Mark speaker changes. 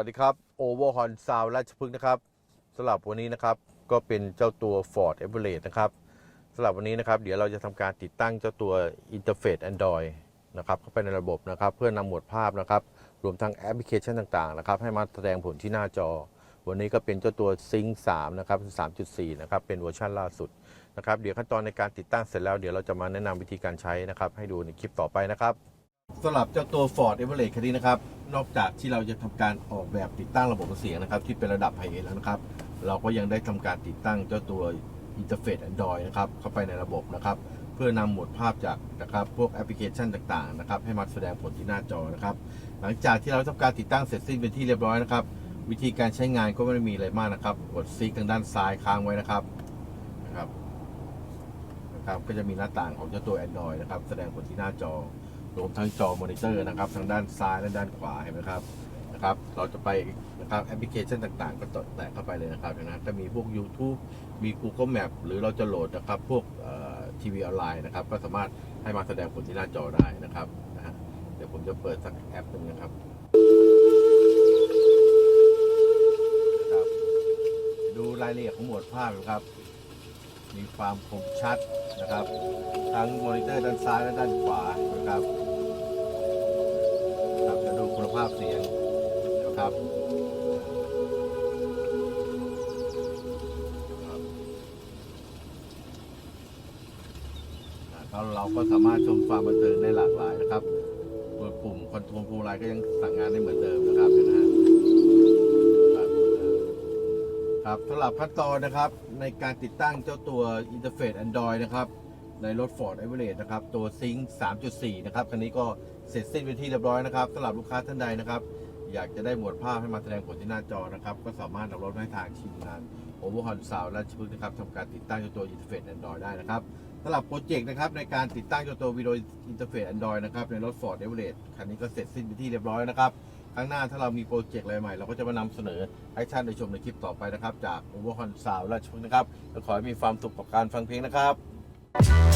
Speaker 1: ัสดีครับ Overhorn Sound ราชพฤกษ์นะครับสำหรับวันนี้นะครับก็เป็นเจ้าตัว Ford e v e r e t นะครับสำหรับวันนี้นะครับ เดี๋ยวเราจะทำการติดตั้งเจ้าตัว Interface Android นะครับเข้าไปในระบบนะครับ เพื่อนำหมวดภาพนะครับ รวมทั้งแอปพลิเคชันต่างๆนะครับ ให้มาแสดงผลที่หน้าจอ วันนี้ก็เป็นเจ้าตัว Sync 3นะครับ 3.4 นะครับ เป็นเวอร์ชันล่าสุดนะครับ เดี๋ยวขั้นตอนในการติดตั้งเสร็จแล้วเดี๋ยวเราจะมาแนะนำวิธีการใช้นะครับ ให้ดูในคลิปต่อไปนะครับ สำหรับเจ้าตัว Ford Everest คันนี้นะครับ นอกจากที่เราจะทำการออกแบบติดตั้งระบบเสียงนะครับ ที่เป็นระดับไฮเอ็นแล้วนะครับ เราก็ยังได้ทำการติดตั้งเจ้าตัว Interface Android นะครับ เข้าไปในระบบนะครับ เพื่อนำหมวดภาพจากนะครับพวกแอปพลิเคชันต่างๆนะครับ ให้มาแสดงผลที่หน้าจอนะครับ หลังจากที่เราทำการติดตั้งเสร็จสิ้นเป็นที่เรียบร้อยนะครับ วิธีการใช้งานก็ไม่ได้มีอะไรมากนะครับ กดซิกทางด้านซ้ายค้างไว้นะครับนะครับนะครับ ก็จะมีหน้าต่างของเจ้าตัว Android นะครับ แสดงผลที่หน้าจอ รวมทั้งจอมอนิเตอร์นะครับทางด้านซ้ายและด้านขวาเห็นไหมครับนะครับ เราจะไปนะครับแอปพลิเคชันต่างๆ ก็ตดแตะเข้าไปเลยนะครับนะจะมีพวก YouTube มี Google Map หรือเราจะโหลดนะครับพวกทีวีออนไลน์นะครับ ก็สามารถให้มาแสดงผลที่หน้าจอได้นะครับนะฮะเดี๋ยวผมจะเปิดสักแอปหนึ่งนะครับนะครับดูรายละเอียดของหมวดภาพนะครับ มีความคมชัดนะครับ ทั้งมอนิเตอร์ด้านซ้ายและด้านขวานะครับครับจะดูคุณภาพเสียงนะครับครับอ่าก็เราก็สามารถชมความบันเทิงได้หลากหลายนะครับโดยปุ่มคอนโทรลพวงมาลัยก็ยังสั่งงานได้เหมือนเดิมนะครับเนไหมฮะ ครับสำหรับขั้นตอนนะครับ ในการติดตั้งเจ้าตัวอินเทอร์เฟซ Android นะครับ ในรถ Ford Everest นะครับ ตัว Sync 3.4 นะครับ คันนี้ก็เสร็จสิ้นเป็นที่เรียบร้อยนะครับสำหรับลูกค้าท่านใดนะครับ อยากจะได้หมวดภาพให้มาแสดงผลที่หน้าจอนะครับ ก็สามารถนำรถมาให้ทางทีมงาน Overhaul Sound และชิพฤกนะครับทำการติดตั้งเจ้าตัว Interface Android ได้นะครับสำหรับโปรเจกต์นะครับในการติดตั้งเจ้าตัววิดีโอ Interface Android นะครับในรถ Ford Everest คันนี้ก็เสร็จสิ้นเป็นที่เรียบร้อยนะครับ ครั้งหน้าถ้าเรามีโปรเจกต์อะไรใหม่ เราก็จะมานำเสนอให้ท่านได้ชมในคลิปต่อไปนะครับ จากอุบลคอนสาวราชพฤกษ์นะครับ และขอให้มีความสุขกับการฟังเพลงนะครับ